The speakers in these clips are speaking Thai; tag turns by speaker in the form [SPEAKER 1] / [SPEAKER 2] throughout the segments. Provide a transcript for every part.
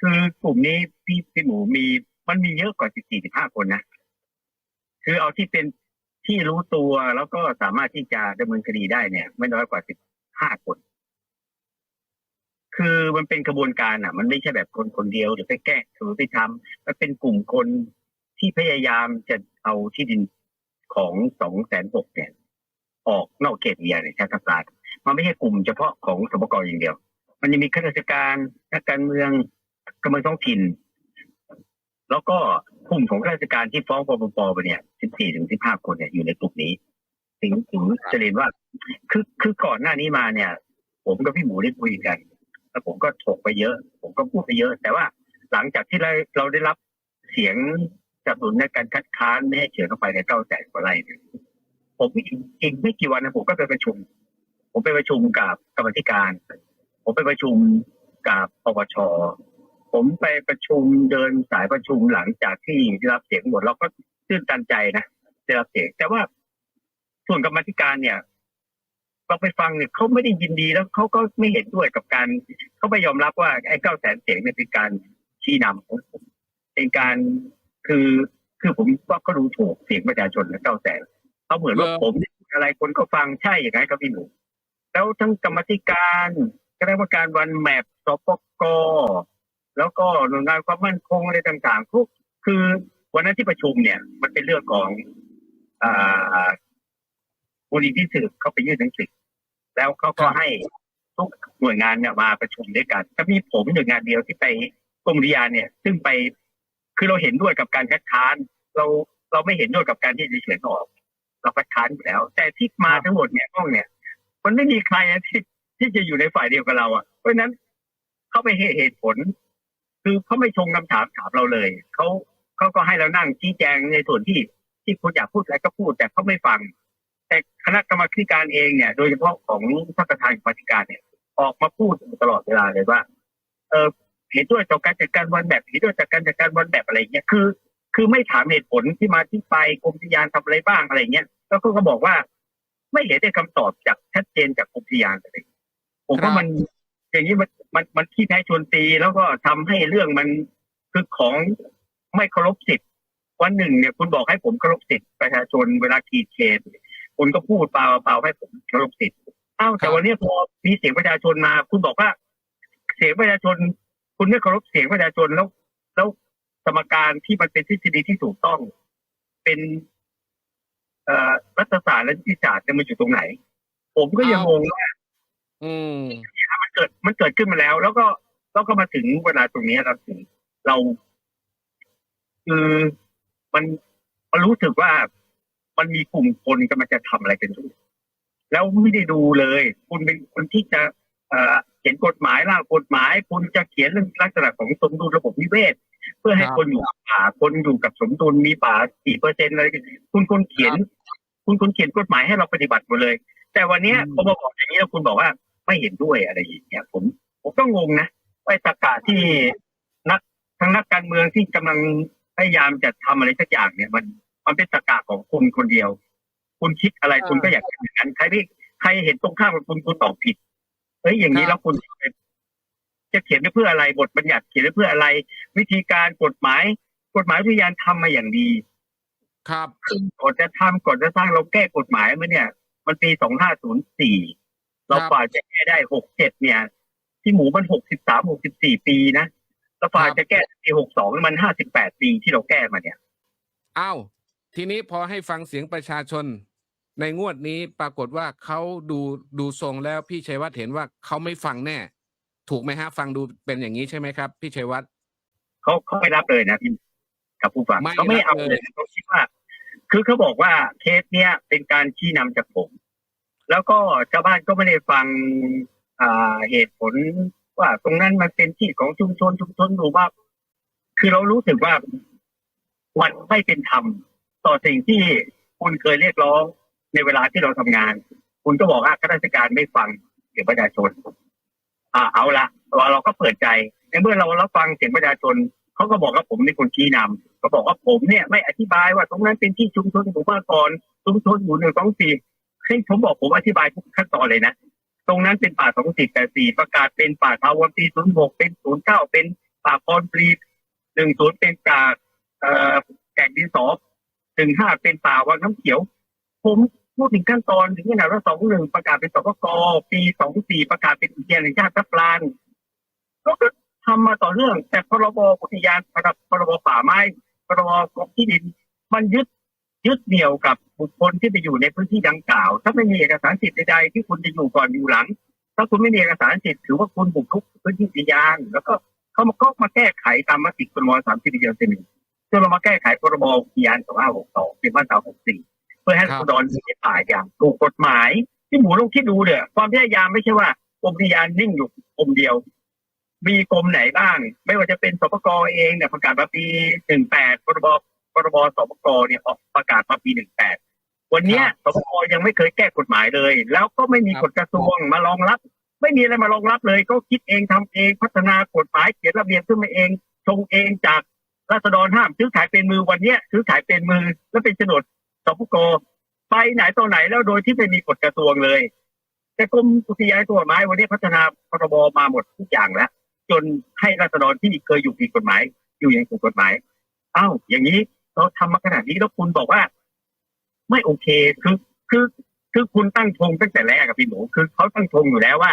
[SPEAKER 1] คือกลุ่มนี้พี่พี่หมูมีมันมีเยอะกว่าสิบสี่สิบห้าคนนะคือเอาที่เป็นที่รู้ตัวแล้วก็สามารถที่จะดำเนินคดีได้เนี่ย ไม่น้อยกว่าสิบห้าคน คือมันเป็นกระบวนการอะ มันไม่ใช่แบบคนคนเดียวหรือไปแก้หรือไปทำมันเป็นกลุ่มคนที่พยายามจะเอาที่ดินของสองแสนหกเนี่ยออกนอกเขตอุทยานชาติทับลานมันไม่ใช่กลุ่มเฉพาะของสปกอย่างเดียว มันยังมีข้าราชการนักการเมือง การเมืองท้องถิ่นแล้วก็กลุ่มของข้าราชการที่ฟ้องปปปไปเนี่ย14ถึง15คนเนี่ยอยู่ในกลุ่มนี้ถึงถึงจะเรียนว่าคือคือก่อนหน้านี้มาเนี่ย ผมกับพี่หมูได้คุยกัน แล้วผมก็ถกไปเยอะ ผมก็พูดไปเยอะ แต่ว่าหลังจากที่เราเราได้รับเสียงสนับสนุนในการคัดค้านไม่ให้เฉียเข้าไปในเก้าแสนกว่าไร่เนี่ยผมอีกอีกไม่กี่วันนะผมก็ไปประชุม ผมไปประชุมกับกรรมธิการ ผมไปประชุมกับปปช ผมไปประชุมเดินสายประชุมหลังจากที่ได้รับเสียงหมดเราก็ตื่นตันใจนะได้รับเสียงแต่ว่าส่วนกรรมธิการเนี่ยเราไปฟังเนี่ยเขาไม่ได้ยินดีแล้วเขาก็ไม่เห็นด้วยกับการเขาไม่ยอมรับว่าไอ้เก้าแสนเสียงเนี่ยเป็นการชี้นำของผมเป็นการคือคือผมว่าก็ดูถูกเสียงประชาชนและเก้าแสนเขาเหมือนว่า
[SPEAKER 2] เออ
[SPEAKER 1] ผมพูดอะไรคนก็ฟังใช่อย่างนั้นครับพี่หนูแล้วทั้งกรรมธิการคณะกรรมการวันแมปสปก แล้วก็หน่วยงานความมั่นคงอะไรต่างๆทุกคือวันนั้นที่ประชุมเนี่ย มันเป็นเรื่องของอ่าบุรีที่สืบเขาไปยื่นหนังสือแล้วเขาก็ให้ทุกหน่วยงานเนี่ยมาประชุมด้วยกันก็มีผมหน่วยงานเดียวที่ไปกรมอุทยาเนี่ย ซึ่งไปคือเราเห็นด้วยกับการคัดค้าน เราเราไม่เห็นด้วยกับการที่จะเฉยออก เราคัดค้านอยู่แล้ว แต่ที่มาทั้งหมดเนี่ยห้องเนี่ย มันไม่มีใครที่ที่จะอยู่ในฝ่ายเดียวกับเราอะเพราะฉะนั้นเขาไปเหตุผล คือเขาไม่ชงคำถามถามเราเลยเขาเขาก็ให้เรานั่งชี้แจงในส่วนที่ที่คุณอยากพูดอะไรก็พูดแต่เขาไม่ฟัง แต่คณะกรรมาธิการเองเนี่ย โดยเฉพาะของท่านประธานกรรมาธิการเนี่ย ออกมาพูดตลอดเวลาเลยว่า เออเห็นด้วยต่อการจัดการวันแบบเห็นด้วยจากการจัดการวันแบบอะไรเงี้ยคือ คือไม่ถามเหตุผลที่มาที่ไปกรมอุทยานทำอะไรบ้างอะไรเงี้ยแล้วก็ก็บอกว่า ไม่เห็นได้คำตอบจากชัดเจนจากกรมอุทยานเลยผมว่ามันอย่างนี้มัน มันมันขี้แพ้ชวนตีแล้วก็ทำให้เรื่องมันคือของไม่เคารพสิทธิ์วันหนึ่งเนี่ยคุณบอกให้ผมเคารพสิทธิ์ประชาชนเวลาขีดเขตคุณก็พูดเปล่าเปล่าให้ผมเคารพสิทธิ์อ้าวแต่วันนี้พอมีเสียงประชาชนมา คุณบอกว่า เสียงประชาชน คุณไม่เคารพเสียงประชาชนแล้ว แล้วสมการที่มันเป็นทฤษฎีที่ถูกต้อง เป็นเอรัฐศาสตร์และนิติศาสตร์เนี่ยมันอยู่ตรงไหน ผมก็ยังงงว่า
[SPEAKER 2] อืม
[SPEAKER 1] เกิดมันเกิดขึ้นมาแล้ว แล้วก็แล้วก็มาถึงเวลาตรงนี้เราถึงเราคือมันมันรู้สึกว่ามันมีกลุ่มคนกำลังจะทำอะไรกันอยู่แล้วไม่ได้ดูเลย คุณเป็นคนที่จะเอ่อเขียนกฎหมายร่างกฎหมาย คุณจะเขียนเรื่องลักษณะของสมดุลระบบนิเวศ เพื่อให้
[SPEAKER 2] ครับ
[SPEAKER 1] คนอยู่กับป่าคนอยู่กับสมดุลมีป่ากี่เปอร์เซ็นต์อะไรคุณคนเขียน คุณคุณเขียนกฎหมายให้เราปฏิบัติหมดเลย แต่วันเนี้ย
[SPEAKER 2] อืม
[SPEAKER 1] พอมาบอกอย่างนี้แล้วคุณบอกว่า ไม่เห็นด้วยอะไรอย่างเงี้ยผมผมก็งงนะไอ้ตากาที่นักทั้งนักการเมืองที่กำลังพยายามจะทำอะไรสักอย่างเนี่ย มันมันเป็นตากาของคุณคนเดียว คุณคิดอะไรคุณก็อยากเป็นอย่างนั้นใครที่ใครเห็นตรงข้ามกับคุณคุณตอบผิดเฮ้ยอย่างนี้แล้วคุณจะเขียนไปเพื่ออะไรบทบัญญัติเขียนไปเพื่ออะไร วิธีการกฎหมาย กฎหมายวิทยานทำมาอย่างดี
[SPEAKER 2] ครับ
[SPEAKER 1] ก่อนจะทำก่อนจะสร้างเราแก้กฎหมายมาเนี่ย มันปีสองห้าศูนย์สี่ เราฝ่าจะแก้ได้หกเจ็ดเนี่ย ที่หมูมันหกสิบสามหกสิบสี่ปีนะเราฝ่าจะแก้ปีหกสองมันห้าสิบแปดปีที่เราแก้มาเนี่ย
[SPEAKER 2] อ้าวทีนี้พอให้ฟังเสียงประชาชน ในงวดนี้ปรากฏว่าเขาดูดูทรงแล้วพี่ชัยวัฒน์เห็นว่าเขาไม่ฟังแน่ ถูกไหมฮะ ฟังดูเป็นอย่างนี้ใช่ไหมครับ พี่ชัยวัฒน์
[SPEAKER 1] เขาเขาไม่รับเลยนะพี่กับผู้ฟัง
[SPEAKER 2] ไม่
[SPEAKER 1] เขาไม่เอา
[SPEAKER 2] รับ
[SPEAKER 1] เล
[SPEAKER 2] เลยย
[SPEAKER 1] เขาคิดว่า คือเขาบอกว่าเคสเนี้ยเป็นการชี้นำจากผม แล้วก็ชาวบ้านก็ไม่ได้ฟังอ่าเหตุผลว่าตรงนั้นมันเป็นที่ของชุมชนชุมชนดูว่าคือเรารู้สึกว่ามันไม่เป็นธรรมต่อสิ่งที่คุณเคยเรียกร้องในเวลาที่เราทำงาน คุณก็บอกว่าข้าราชการไม่ฟังเสียงประชาชน อ่าเอาละเราเราก็เปิดใจในเมื่อเราเรับฟังเสียงประชาชนเขาก็บอกว่าผมเป็นคนชี้นำก็บอกว่าผมเนี่ยไม่อธิบายว่าตรงนั้นเป็นที่ชุมชนหมู่บ้านก่อนชุมชนหมู่หนึ่งสองสี่ ให้ผมบอกผมอธิบายทุกขั้นตอนเลยนะ ตรงนั้นเป็นป่าสองสี่แปดสี่ประกาศเป็นป่าทาวรปีศูนย์หกเป็นศูนย์เก้าเป็นป่าคอนรีหนึ่งศูนย์เป็นป่าเอ่อแก่งดินสอหนึ่งห้าเป็นป่าวังน้ำเขียว ผมพูดถึงขั้นตอนถึงขนาดว่าสองหนึ่งประกาศเป็นสปกปีสองสี่ประกาศเป็นอุทยานแห่งชาติทับลานก็ก็ทำมาต่อเนื่อง แต่พรบอุทยานพรบพรบป่าไม้พรบกรมที่ดิน มันยึด ยึดเหนี่ยวกับบุคคลที่ไปอยู่ในพื้นที่ดังกล่าว ถ้าไม่มีเอกสารสิทธิ์ใดๆที่คุณจะอยู่ก่อนอยู่หลัง ถ้าคุณไม่มีเอกสารสิทธิ์ถือว่าคุณบุกรุกพื้นที่อุทยาน แล้วก็เขามาก็มาแก้ไขตามมติครมสามสิบเดียวสิบหนึ่งจนเรามาแก้ไขพรบอุทยานสองห้าหกสองเป็นมาตราหกสี่เพื่อให้
[SPEAKER 2] ครั
[SPEAKER 1] รา
[SPEAKER 2] บ
[SPEAKER 1] ษฎรอยู่ในป่าอย่างถูกกฎหมาย ที่หมูลองคิดดูเนี่ยความพยายามไม่ใช่ว่ากรมอุทยานนิ่งอยู่กรมเดียว มีกรมไหนบ้าง ไม่ว่าจะเป็นสปกเองเนี่ยประกาศมาปีหนึ่งแปดพรบ พรบสปกเนี่ยออกประกาศมาปีหนึ่งแปดวันเนี้ยสปกยังไม่เคยแก้กฎหมายเลย แล้วก็ไม่มีกฎกระทรวงมารองรับ ไม่มีอะไรมารองรับเลยก็คิดเองทำเองพัฒนากฎหมายเขียนระเบียบขึ้นมาเองชงเองจากราษฎรห้ามซื้อขายเป็นมือวันเนี้ยซื้อขายเป็นมือแล้วเป็นโฉนดสปกไปไหนต่อไหนแล้วโดยที่ไม่มีกฎกระทรวงเลย แต่กรมอุทยานตัวไม้วันนี้พัฒนาพรบมาหมดทุกอย่างแล้วจนให้ราษฎรที่เคยอยู่ผิดกฎหมาย อยู่อย่างถูกกฎหมาย เอ้าอย่างนี้ เราทำมาขนาดนี้แล้วคุณบอกว่า ไม่โอเคคือคือคือคุณตั้งธงตั้งแต่แรกกับพี่หนูคือเขาตั้งธงอยู่แล้วว่า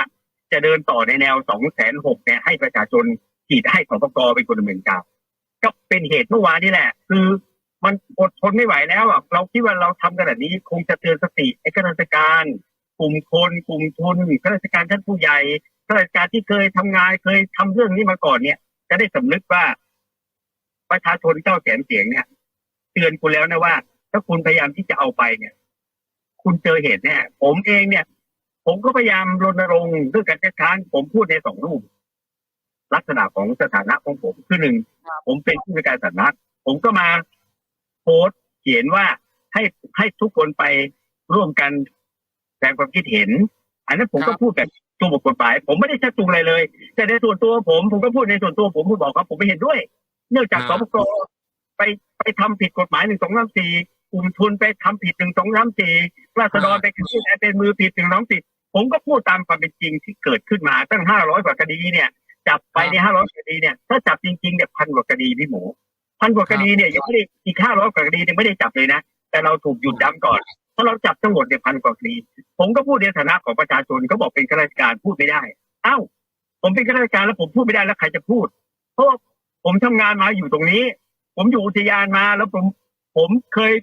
[SPEAKER 1] จะเดินต่อในแนวสองแสนหกเนี่ยให้ประชาชนฉีดให้สปกเป็นคนดำเนินการก็เป็นเหตุเมื่อวานนี่แหละ คือมันอดทนไม่ไหวแล้วอะเราคิดว่าเราทำขนาดนี้คงจะเตือนสติไอ้ข้าราชการ กลุ่มคนกลุ่มทุนข้าราชการชั้นผู้ใหญ่ข้าราชการที่เคยทำงานเคยทำเรื่องนี้มาก่อนเนี่ย จะได้สำนึกว่า ประชาชนเจ้าแสนเสียงเนี่ย เตือนคุณแล้วนะว่า ถ้าคุณพยายามที่จะเอาไปเนี่ย คุณเจอเหตุแน่ผมเองเนี่ย ผมก็พยายามรณรงค์เรื่องการจัดการผมพูดในสองรูป ลักษณะของสถานะของผมคือหนึ่งผมเป็นผู้ในวยการสาธารณะผมก็มาโพสต์เขียนว่าให้ให้ทุกคนไปร่วมกันแสดงความคิดเห็น อันนั้นผม
[SPEAKER 2] ครั
[SPEAKER 1] ก็
[SPEAKER 2] บ
[SPEAKER 1] พูดแบบตัวบทกฎหมาย ผมไม่ได้ชักจูงอะไรเลย แต่ในส่วนตัวผมผมก็พูดในส่วนตัวผมผมบอกว่าผมไม่เห็นด้วย เนื่องจากส
[SPEAKER 2] อ่า
[SPEAKER 1] ปก ไปไปทำผิดกฎหมายหนึ่งสองสามสี่กลุ่มทุนไปทำผิดหนึ่งสองสามสี่ราษฎรไปขึ้นเป็นมือผิดหนึ่งสองสี่ผมก็พูดตามความเป็นจริงที่เกิดขึ้นมาตั้งห้าร้อยกว่าคดีเนี่ย จับไปในห้าร้อยคดีเนี่ยถ้าจับจริงๆเนี่ยพันกว่าคดีพี่หมูพันกว่าคดีเนี่ยยังไม่ได้อีกห้าร้อยกว่าคดียังไม่ได้จับเลยนะ แต่เราถูกหยุดดำก่อน ถ้าเราจับทั้งหมดเนี่ยพันกว่าคดี ผมก็พูดในฐานะของประชาชนเขาบอกเป็นข้าราชการพูดไม่ได้ เอ้า ผมเป็นข้าราชการแล้วผมพูดไม่ได้แล้วใครจะพูด เพราะว่าผมทำงานมาอยู่ตรงนี้ ผมอยู่อุทยานมาแล้วผม ผมเคย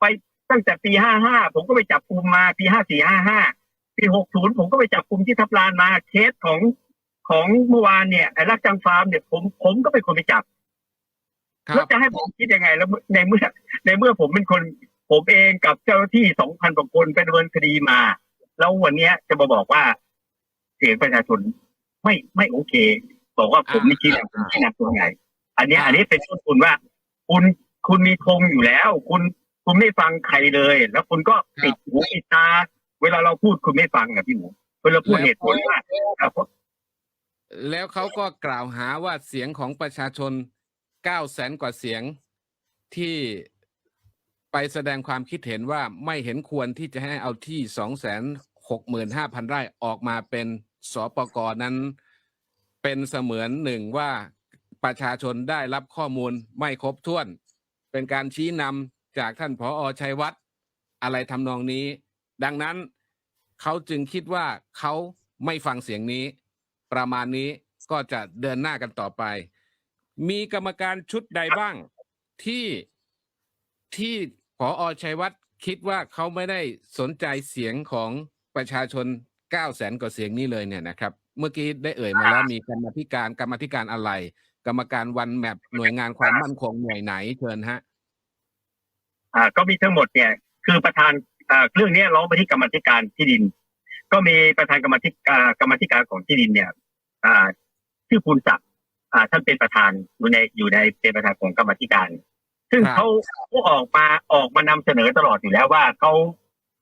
[SPEAKER 1] ไปตั้งแต่ปีห้าห้าผมก็ไปจับกลุ่มมาปีห้าสี่ห้าห้าปีหกศูนย์ผมก็ไปจับกลุ่มที่ทับลานมาเคสของของเมื่อวานเนี่ยไอ้รักจังฟาร์มเนี่ยผมผมก็เป็นคนไปจับ
[SPEAKER 2] ครั
[SPEAKER 1] แล้ว
[SPEAKER 2] บ
[SPEAKER 1] จะให้ผมคิดยังไง แล้วในเมื่อในเมื่อผมเป็นคน ผมเองกับเจ้าหน้าที่สองพันกว่าคนไปดำเนินคดีมา แล้ววันเนี้ยจะมาบอกว่า เสียงประชาชนไม่ไม่โอเค บอกว่าผมไม่คิดนะผมไม่นำตัวไง อันเนี้ยอันนี้เป็นต้นทุนว่า คุณคุณมีธงอยู่แล้ว คุณคุณไม่ฟังใครเลย แล้วคุณก็ปิดหูปิดตา เวลาเราพูดคุณไม่ฟังอะพี่หมูเวลาพูดเหตุผลว่าครับผม
[SPEAKER 2] แล้วเขาก็กล่าวหาว่าเสียงของประชาชนเก้าแสนกว่าเสียงที่ไปแสดงความคิดเห็นว่าไม่เห็นควรที่จะให้เอาที่สองแสนหกหมื่นห้าพันไร่ออกมาเป็นสปกนั้น เป็นเสมือนหนึ่งว่า ประชาชนได้รับข้อมูลไม่ครบถ้วน เป็นการชี้นำจากท่านผออชัยวัฒน์อะไรทำนองนี้ ดังนั้นเขาจึงคิดว่าเขาไม่ฟังเสียงนี้ ประมาณนี้ก็จะเดินหน้ากันต่อไป มีกรรมการชุดใดบ้างที่ที่ผออชัยวัฒน์คิดว่าเขาไม่ได้สนใจเสียงของประชาชนเก้าแสนกว่าเสียงนี้เลยเนี่ยนะครับ เมื่อกี้ได้เอ่ยมาแล้วมีกรรมธิการกรรมธิการอะไร กรรมการวันแมปหน่วยงานความมั่นคงหน่วยไหนเชิญฮะ
[SPEAKER 1] อ่าก็มีทั้งหมดเนี่ย คือประธานอ่าเรื่องเนี้ยร้องไปที่กรรมาธิการที่ดิน ก็มีประธานกรรมาธิการกรรมาธิการของที่ดินเนี่ย อ่าชื่อภูนศักดิ์อ่าท่านเป็นประธานอยู่ในอยู่ในเป็นประธานของกรรมาธิการ ซึ่ง
[SPEAKER 2] ครับ
[SPEAKER 1] เขาเขาออกมาออกมานำเสนอตลอดอยู่แล้วว่าเขา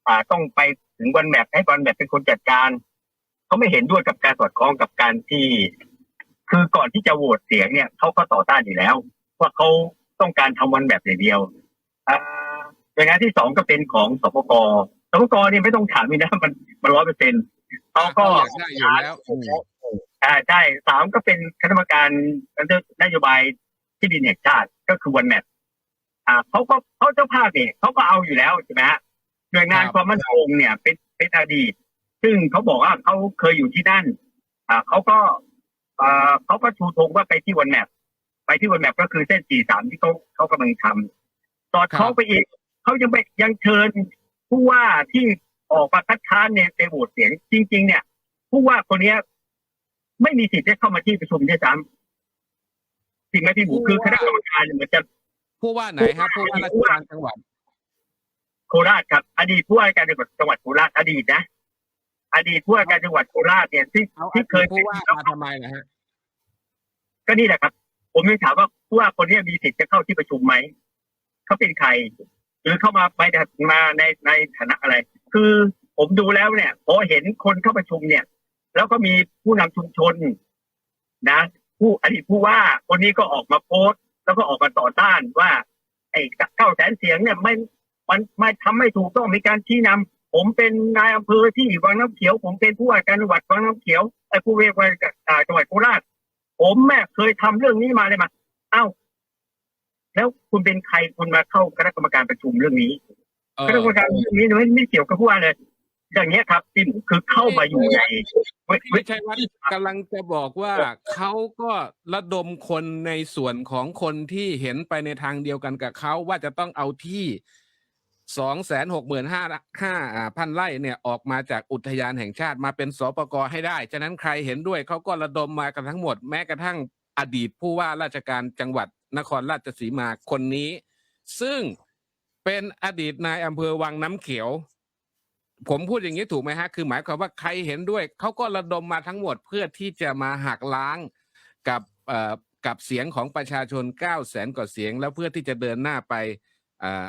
[SPEAKER 1] อ่าต้องไปถึงวันแมปให้วันแมปเป็นคนจัดการเขาไม่เห็นด้วยกับการสอดคล้องกับการที่ คือก่อนที่จะโหวตเสียงเนี่ยเขาก็ต่อต้านอยู่แล้ว ว่าเขาต้องการทำวันแบบอย่างเดียวอ่าหน่วยงานที่สองก็เป็นของสปกสปกเนี่ยไม่ต้องถามเลยนะมันมันร้อยเปอร์เซ็นต์เขาก็
[SPEAKER 2] เขาอยากได้อยู่แล้วอืม
[SPEAKER 1] อ่าใช่สามก็เป็นคณะกรรมการนโยบายที่ดินแห่งชาติก็คือวันแมทอ่าเขาก็เขาเจ้าภาพเนี่ยเขาก็เอาอยู่แล้วใช่ไหมฮะหน่วยงาน
[SPEAKER 2] ครับ
[SPEAKER 1] ความมั่นคงเนี่ยเป็นเป็นอดีต ซึ่งเขาบอกว่าเขาเคยอยู่ที่นั่น อ่าเขาก็อ่า เขาก็ชูธงว่าไปที่วันแมปไปที่วันแมปก็คือเส้นสี่สามที่เขาเขากำลังทำต่อ
[SPEAKER 2] ครับ
[SPEAKER 1] เขาไปอีกเขายังไปยังเชิญผู้ว่าที่ออกมาคัดค้านในในโหวตเสียง จริง ๆ เนี่ย ผู้ว่าคนเนี้ยไม่มีสิทธิ์ได้เข้ามาที่ประชุมด้วยซ้ำจริงไหมพี่หมูคือคณะกรรมการเนี่ยมันจะ
[SPEAKER 2] ผู้ว่าไหนฮะผู้ว่าราชการจังหวัด
[SPEAKER 1] โคราชครับ อดีตผู้ว่าการจังหวัดจังหวัดโคราชอดีตนะ อดีตผู้ว่าการจังหวัดโคราชเนี่ยที่
[SPEAKER 2] เอา
[SPEAKER 1] ที่เคย
[SPEAKER 2] ผู้ว่า
[SPEAKER 1] เป็น
[SPEAKER 2] มาทำไมนะฮะ
[SPEAKER 1] ก็นี่แหละครับ ผมยังถามว่าผู้ว่าคนนี้มีสิทธิ์จะเข้าที่ประชุมไหมเขาเป็นใคร หรือเข้ามาไปมาในในฐานะอะไร คือผมดูแล้วเนี่ยพอเห็นคนเข้าประชุมเนี่ย แล้วก็มีผู้นำชุมชนนะ ผู้อดีตผู้ว่าคนนี้ก็ออกมาโพสต์ แล้วก็ออกมาต่อต้านว่า ไอ้เก้าแสนเสียงเนี่ยไม่มันไม่ทำไม่ถูกต้องมีการชี้นำ ผมเป็นนายอำเภอที่วังน้ำเขียว ผมเป็นผู้ว่าการจังหวัดวังน้ำเขียวไอ้ผู้ว่าการจังหวัดโคราชผมแม่เคยทำเรื่องนี้มาเลยมาเอ้า แล้วคุณเป็นใครคุณมาเข้าคณะกรรมการประชุมเรื่องนี้
[SPEAKER 2] เออ
[SPEAKER 1] คณะกรรมการเรื่องนี้ไม่ไม่เกี่ยวกับผู้ว่าเลยอย่างเงี้ยครับที่คือเข้ามาอยู่ในเว้ย
[SPEAKER 2] ไม่ใช่ว่ากำลังจะบอกว่าเขาก็ระดมคนในส่วนของคนที่เห็นไปในทางเดียวกันกับเขาว่าจะต้องเอาที่ สองแสนหกหมื่นห้าห้าพันไร่เนี่ยออกมาจากอุทยานแห่งชาติมาเป็นสปกให้ได้ ฉะนั้นใครเห็นด้วยเขาก็ระดมมากันทั้งหมดแม้กระทั่งอดีตผู้ว่าราชการจังหวัดนครราชสีมาคนนี้ ซึ่งเป็นอดีตนายอำเภอวังน้ำเขียว ผมพูดอย่างนี้ถูกไหมฮะ คือหมายความว่าใครเห็นด้วยเขาก็ระดมมาทั้งหมดเพื่อที่จะมาหักล้างกับเอ่อกับเสียงของประชาชน9 0 0แสนกว่าเสียง แล้วเพื่อที่จะเดินหน้าไป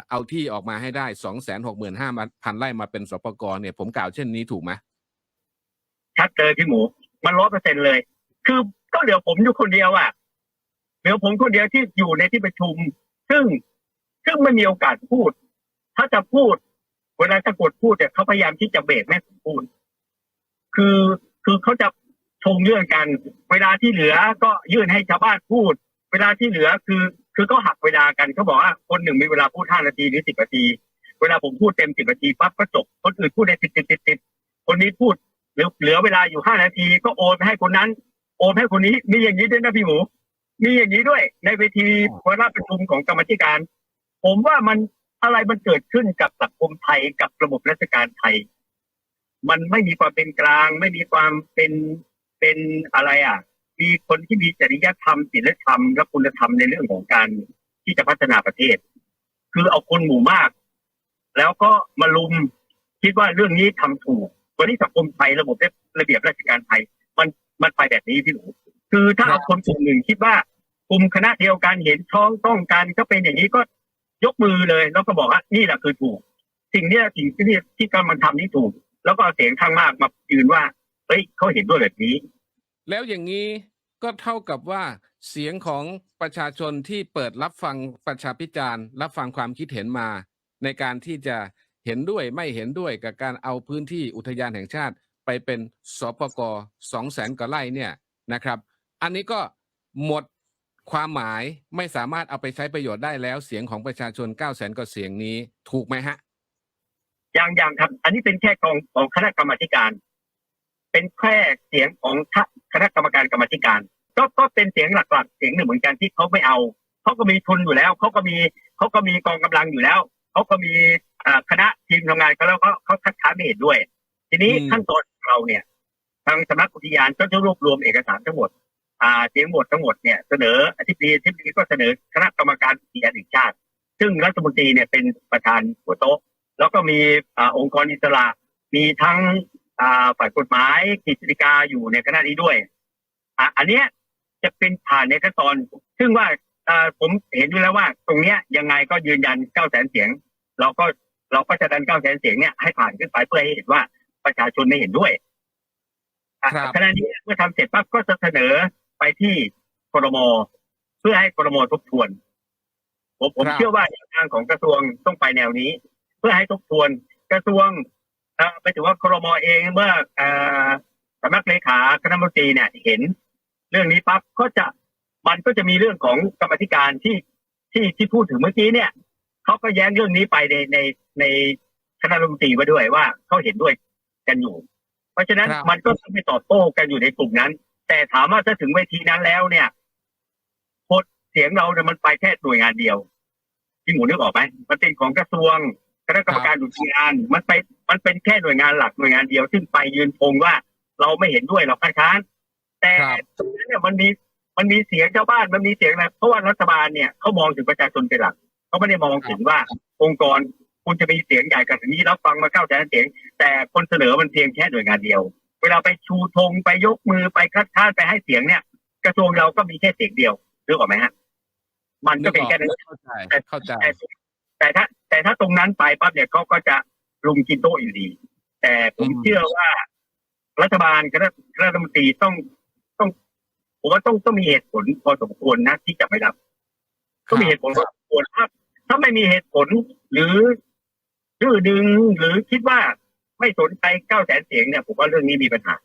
[SPEAKER 2] เอาที่ออกมาให้ได้2 6 5 0 0 0พันไร่มาเป็นสปกรเนี่ยผมกล่าวเช่นนี้ถูกไหม
[SPEAKER 1] ชัดเลยพี่หมู มันร้อยเปอร์เซ็นเลย คือก็เหลือผมอยู่คนเดียวอะเหลือผมคนเดียวที่อยู่ในที่ประชุม ซึ่งซึ่งไม่มีโอกาสพูด ถ้าจะพูด เวลาจะกดพูดเนี่ยเขาพยายามที่จะเบรกไม่ผมพูด คือคือเขาจะชงเรื่องกัน เวลาที่เหลือก็ยื่นให้ชาวบ้านพูด เวลาที่เหลือคือ คือก็หักเวลากันเขาบอกว่าคนหนึ่งมีเวลาพูดห้านาทีหรือสิบนาที เวลาผมพูดเต็มสิบนาทีปั๊บก็จบคนอื่นพูดได้ติดติดติดติดคนนี้พูดเหลือเหลือเวลาอยู่ห้านาที ก็โอนไปให้คนนั้น โอนให้คนนี้มีอย่างนี้ด้วยนะพี่หมู มีอย่างนี้ด้วย ในเวทีวาระประชุมของกรรมธิการ ผมว่ามันอะไรมันเกิดขึ้นกับสังคมไทยกับระบบราชการไทย มันไม่มีความเป็นกลาง ไม่มีความเป็นเป็นอะไรอะ มีคนที่มีจริยธรรมศีลธรรมและคุณธรรมในเรื่องของการที่จะพัฒนาประเทศ คือเอาคนหมู่มาก แล้วก็มาลุมคิดว่าเรื่องนี้ทำถูกวันนี้สังคมไทยระบบระเบียบราชการไทย มันมันไปแบบนี้พี่หนูคือถ้าเอาคนกลุ่มหนึ่งคิดว่ากลุ่มคณะเดียวกันเห็นท้องต้องกันก็เป็นอย่างนี้ก็ยกมือเลย แล้วก็บอกว่านี่แหละคือถูก สิ่งเนี้ยสิ่งที่ที่กำลังทำนี่ถูก แล้วก็เอาเสียงข้างมากมายืนว่าเฮ้ยเขาเห็นด้วยแบบนี้
[SPEAKER 2] แล้วอย่างนี้ก็เท่ากับว่าเสียงของประชาชนที่เปิดรับฟังประชาพิจารณ์ รับฟังความคิดเห็นมา ในการที่จะเห็นด้วยไม่เห็นด้วยกับการเอาพื้นที่อุทยานแห่งชาติไปเป็นสปกสองแสนกว่าไร่เนี่ยนะครับ อันนี้ก็หมดความหมายไม่สามารถเอาไปใช้ประโยชน์ได้แล้วเสียงของประชาชน9 0 0 0 0กว่าเสียงนี้ถูกไหมฮะ
[SPEAKER 1] อย่างอย่างครับ อันนี้เป็นแค่กองของคณะกรรมการ เป็นแค่เสียงของคณะกรรมการกรรมาธิการ ก็ก็เป็นเสียงหลักๆ เสียงหนึ่งเหมือนกันที่เขาไม่เอาเขาก็มีทุนอยู่แล้วเขาก็มีเขาก็มีกองกำลังอยู่แล้วเขาก็มีอ่าคณะทีมทำงานเขาแล้วเขาเขาคัดค้านไม่เห็นด้วย ทีนี้
[SPEAKER 2] อืม
[SPEAKER 1] ขั้นตอนของเราเนี่ย ทางสำนักอุทยานก็จะรวบรวมเอกสารทั้งหมดอ่าเสียงหมดทั้งหมดเนี่ยเสนออธิบดีอธิบดีก็เสนอคณะกรรมการอุทยานแห่งชาติ ซึ่งรัฐมนตรีเนี่ยเป็นประธานหัวโต๊ะ แล้วก็มีอาองค์กรอิสระมีทั้งอ่า ฝ่ายกฎหมายกฤษฎีกาอยู่ในคณะนี้ด้วยอะอันเนี้ยจะเป็นผ่านในขั้นตอน ซึ่งว่าอ่าผมเห็นด้วยแล้วว่า ตรงเนี้ยยังไงก็ยืนยัน9 0 0 0 0เสียง เราก็เราก็จะดัน9 0 0 0 0เสียงเนี่ยให้ผ่านขึ้นไปเพื่อให้เห็นว่าประชาชนไม่เห็นด้วยอะ
[SPEAKER 2] ครับ
[SPEAKER 1] ขณะนี้เมื่อทำเสร็จปั๊บก็จะเสนอไปที่ครมเพื่อให้ครมทบทวน ผมผม
[SPEAKER 2] ครับ
[SPEAKER 1] เชื่อว่าแนวทางของกระทรวงต้องไปแนวนี้ เพื่อให้ทบทวนกระทรวงเอ่อ ไปถือว่าครมเองเมื่อเอ่อสำนักเลขาคณะรัฐมนตรีเนี่ยเห็น เรื่องนี้ปั๊บก็จะมันก็จะมีเรื่องของกรรมาธิการที่ที่ที่พูดถึงเมื่อกี้เนี่ยเขาก็แย้งเรื่องนี้ไปในในในคณะรัฐมนตรีไว้ด้วยว่าเขาเห็นด้วยกันอยู่ เพราะฉะนั้น
[SPEAKER 2] ครับ
[SPEAKER 1] มันก็ต้องไปตอบโต้กันอยู่ในกลุ่มนั้น แต่ถามว่าถ้าถึงเวทีนั้นแล้วเนี่ยพดเสียงเราเนี่ยมันไปแค่หน่วยงานเดียวที่หมูนึกออกไหมมันเป็นของกระทรวงคณะกรรมการดุจงานมันไป มันเป็นแค่หน่วยงานหลักหน่วยงานเดียวซึ่งไปยืนพงว่า เราไม่เห็นด้วยเราคัดค้าน แต่
[SPEAKER 2] ครับ
[SPEAKER 1] ตรงนั้นเนี่ยมันมีมันมีเสียงชาวบ้านมันมีเสียงอะไรเพราะว่ารัฐบาลเนี่ยเขามองถึงประชาชนเป็นหลักเขาไม่ได้มองถึงว่าองค์กรคุณจะมีเสียงใหญ่กับถึงนี้รับฟังมาเก้าแสนเสียง แต่คนเสนอมันเพียงแค่หน่วยงานเดียว เวลาไปชูธงไปยกมือไปคัดค้านไปให้เสียงเนี่ย กระทรวงเราก็มีแค่เสียงเดียวนึกออกไหมฮะ มันก็เป็นแค่นั้น
[SPEAKER 2] เข้าใจเข้าใจ
[SPEAKER 1] แต่แต่ถ้า แต่ถ้าตรงนั้นไปปั๊บเนี่ยเขาก็จะ ลุมกินโต๊ะอยู่ดี แต่ผม
[SPEAKER 2] อืม
[SPEAKER 1] เชื่อว่า รัฐบาลคณะคณะรัฐมนตรีต้องต้อง ผมว่าต้องต้องมีเหตุผลพอสมควรนะที่จะไม่รับต้องมีเหตุผลพอสมควรถ้าถ้าไม่มีเหตุผลหรือดื้อดึงหรือคิดว่าไม่สนใจเก้าแสนเสียงเนี่ยผมว่าเรื่องนี้มีปัญหา